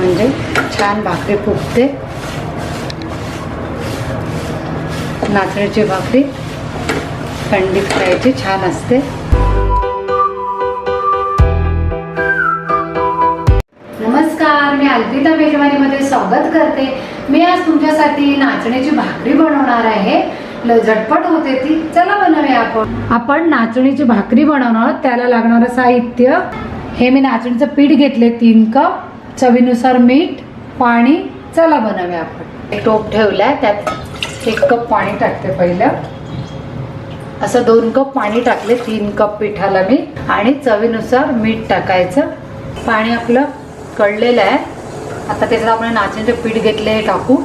म्हणजे छान भाकरी फुगते. नाचण्याची भाकरी थंडी खायची छान असते. नमस्कार मी अल्पिता मेजवानीमध्ये स्वागत करते. मी आज तुमच्यासाठी नाचण्याची भाकरी बनवणार आहे. ल- झटपट होते ती. चला बनवूया आपण. आपण नाचणीची भाकरी बनवणार त्याला लागणारं साहित्य. हे मी नाचणीचं पीठ घेतले तीन कप. चवीनुसार मीठ पाणी चला बनवूया आपण. एक टोप ठेवलाय त्यात एक कप पाणी टाकते पहिलं. असं दोन कप पाणी टाकले तीन कप पिठाला मी. आणि चवीनुसार मीठ टाकायचं. पाणी आपलं कळलेलं आहे. आता त्याच्यात आपण नाचणीचे पीठ घेतले हे टाकू.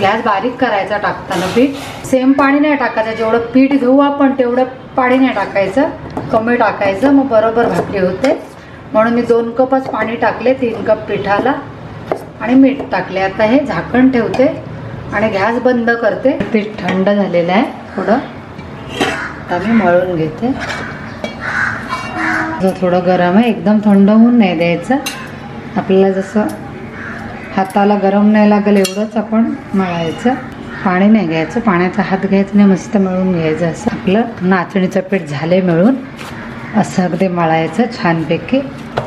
गॅस बारीक करायचा टाकताना पीठ. सेम पाणी नाही टाकायचं जेवढं पीठ घेऊ आपण तेवढं पाणी नाही टाकायचं. कमी टाकायचं मग बरोबर भाकरी होते. म्हणून मी दोन कपच पाणी टाकले तीन कप पिठाला आणि मीठ टाकले. आता हे झाकण ठेवते आणि गॅस बंद करते. पीठ थंड झालेलं आहे थोडं. आता मी मळून घेते. थोडं गरम आहे एकदम थंड होऊन नाही द्यायचं. आपल्याला जसं हाताला गरम नाही लागेल एवढंच आपण मळायचं. पाणी नाही घ्यायचं. पाण्याचा हात घ्यायचा नाही मस्त मळून घ्यायचं असं. आपलं नाचणीचं पीठ झाले मिळून. असं अगदी मळायचं छानपैकी.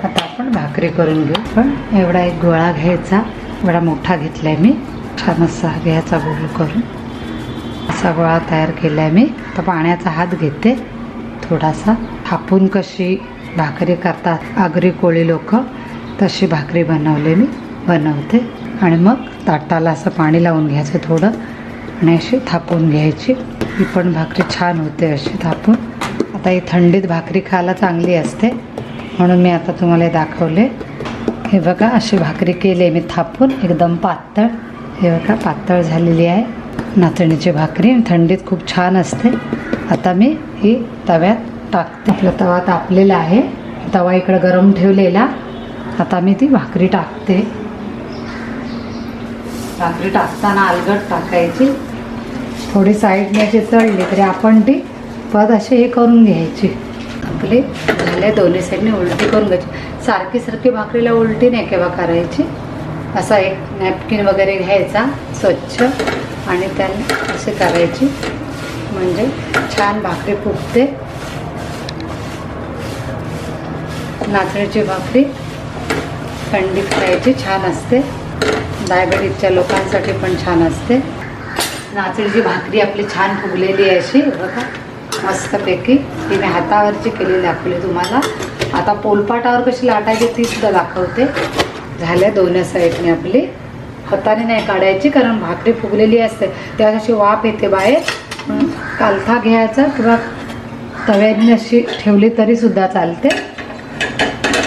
आता आपण भाकरी करून घेऊ. पण एवढा एक गोळा घ्यायचा. एवढा मोठा घेतलाय मी. छान असा घ्यायचा गोल करून. असा गोळा तयार केला आहे मी. तर पाण्याचा हात घेते. थोडासा. थापून कशी भाकरी करतात आगरी कोळी लोक तशी भाकरी बनवले मी. बनवते. आणि मग ताटाला असं पाणी लावून घ्यायचं थोडं. आणि अशी थापून घ्यायची. ही पण भाकरी छान होते अशी थापून. आता ही थंडीत भाकरी खायला चांगली असते. म्हणून मी आता तुम्हाला हे दाखवले. हे बघा अशी भाकरी केली आहे मी थापून. एकदम पातळ. हे बघा पातळ झालेली आहे नाचणीची भाकरी. थंडीत खूप छान असते. आता मी ही तव्यात टाकते. आपला तवा तापलेला आहे. तवा इकडं गरम ठेवलेला. आता मी ती भाकरी टाकते. भाकरी टाकताना अलगट टाकायची. थोडी साईडने अशी चढली तरी आपण ती पद अशी हे करून घ्यायची. आपली झाले दोन्ही साईडने उलटी करून घ्यायची. सारखी सारखी भाकरीला उलटी नाही केव्हा करायची. असा एक नॅपकिन वगैरे घ्यायचा स्वच्छ. आणि त्याने असे करायची. म्हणजे छान भाकरी फुगते. नाचणीची भाकरी थंडी खायची छान असते. डायबेटीजच्या लोकांसाठी पण छान असते. नाचणीची भाकरी आपली छान फुगलेली आहे अशी बघा. मस्तपैकी ती मी हातावरची केलेली दाखवली तुम्हाला. आता पोलपाटावर कशी लाटायची ती सुद्धा दाखवते. झाल्या दोन्ही साईडने आपली. हाताने नाही काढायची कारण भाकरी फुगलेली असते. तेव्हा अशी वाफ येते बाहेर. कालथा घ्यायचा किंवा तव्याने अशी ठेवली तरी सुद्धा चालते.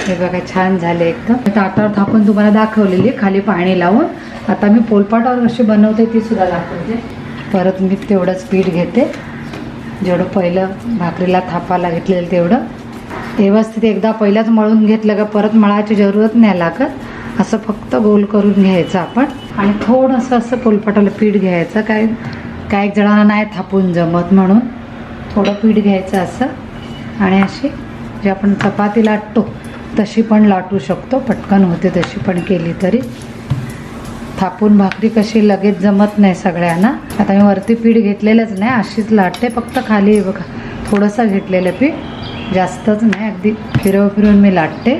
हे बघा छान झाले एकदम. ताटावर थापून तुम्हाला दाखवलेली खाली पाणी लावून. आता मी पोलपाटावर कशी बनवते ती सुद्धा दाखवते. परत मी तेवढंच पीठ घेते. जेवढं पहिलं भाकरीला थापायला घेतलेलं तेवढं. व्यवस्थित एकदा पहिल्याच मळून घेतलं का परत मळायची जरूरत नाही लागत. असं फक्त गोल करून घ्यायचं आपण. आणि थोडंसं असं पोलपाटाला पीठ घ्यायचं. काय काय एक जणांना नाही थापून जमत म्हणून. थोडं पीठ घ्यायचं असं. आणि अशी जे आपण चपाती लाटतो तशी पण लाटू शकतो. पटकन होते तशी पण केली तरी. थापून भाकरी कशी लगेच जमत नाही सगळ्यांना. आता मी वरती पीठ घेतलेलंच नाही अशीच लाटते फक्त खाली बघा. थोडंसं घेतलेलं पीठ जास्तच नाही अगदी फिरव फिरवून मी लाटते.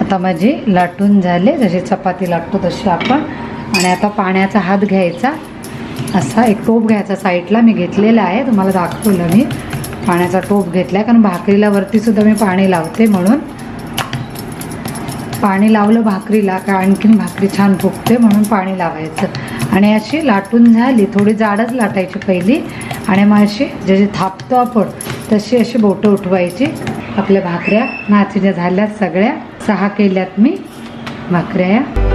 आता माझी लाटून झाले जशी चपाती लाटतो तशी आपण. आणि आता पाण्याचा हात घ्यायचा. असा एक टोप घ्यायचा साईडला मी घेतलेला आहे तुम्हाला दाखवलं मी. पाण्याचा टोप घेतला आहे कारण भाकरीला वरतीसुद्धा मी पाणी लावते म्हणून. पाणी लावलं भाकरीला का आणखीन भाकरी छान फुगते म्हणून पाणी लावायचं. आणि अशी लाटून झाली थोडी जाडच लाटायची पहिली. आणि मग अशी जशी थापतो आपण तशी अशी बोटं उठवायची. आपल्या भाकऱ्या नाचीच्या झाल्यात सगळ्या. सहा केल्यात मी. भाकऱ्या या.